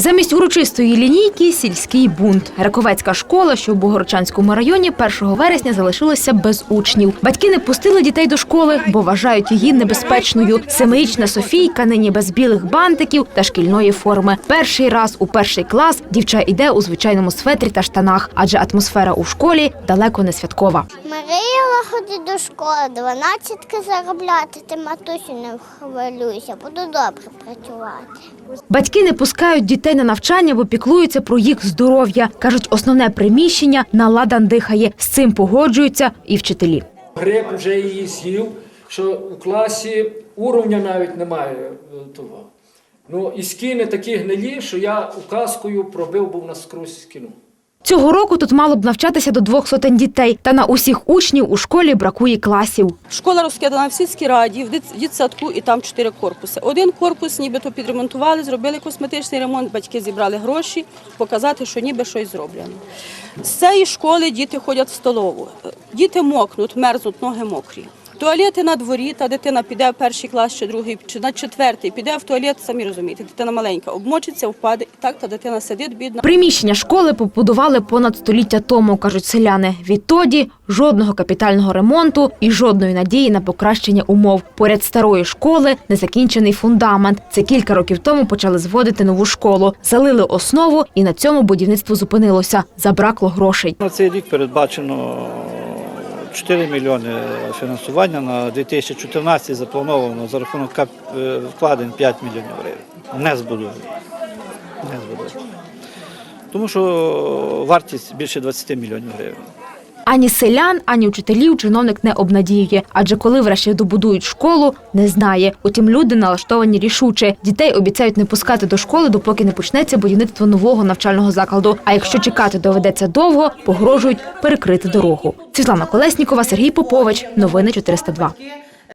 Замість урочистої лінійки сільський бунт. Раковецька школа, що в Богородчанському районі 1 вересня залишилася без учнів. Батьки не пустили дітей до школи, бо вважають її небезпечною. Семирічна Софійка нині без білих бантиків та шкільної форми. Перший раз у перший клас дівча йде у звичайному светрі та штанах, адже атмосфера у школі далеко не святкова. Мріяла ходити до школи, дванадцятки заробляти, ти матусю не хвилюйся, буду добре працювати. Батьки не пускають дітей на навчання, бо піклуються про їх здоров'я. кажуть, основне приміщення наладан дихає. З цим погоджуються і вчителі. Гриб вже її з'їв, що у класі уровня навіть немає е, того. Ну і скіни такі гнилі, що я указкою пробив був наскрозь скіну. Цього року тут мало б навчатися до двох сотень дітей, та на усіх учнів у школі бракує класів. Школа розкидана в сільській раді, в дит- дитсадку і там чотири корпуси. Один корпус нібито підремонтували, зробили косметичний ремонт, батьки зібрали гроші, показати, що ніби щось зроблено. З цієї школи діти ходять в столову. Діти мокнуть, мерзнуть, ноги мокрі. Туалети на дворі, та дитина піде в перший клас чи другий, чи на четвертий, піде в туалет, самі розумієте, дитина маленька, обмочиться, впаде, і так та дитина сидить, бідна. Приміщення школи побудували понад століття тому, кажуть селяни. Відтоді жодного капітального ремонту і жодної надії на покращення умов. Поряд старої школи незакінчений фундамент. Це кілька років тому почали зводити нову школу, залили основу, і на цьому будівництво зупинилося. Забракло грошей. На цей рік передбачено 4 мільйони фінансування, на 2014 заплановано за рахунок е, вкладень 5 мільйонів гривень. Не збудують. Не збудують. Тому що вартість більше 20 мільйонів гривень. Ані селян, ані вчителів чиновник не обнадіює, адже коли врешті добудують школу, не знає. Утім, люди налаштовані рішуче. Дітей обіцяють не пускати до школи, допоки не почнеться будівництво нового навчального закладу. А якщо чекати доведеться довго, погрожують перекрити дорогу. Світлана Колеснікова, Сергій Попович. Новини 402.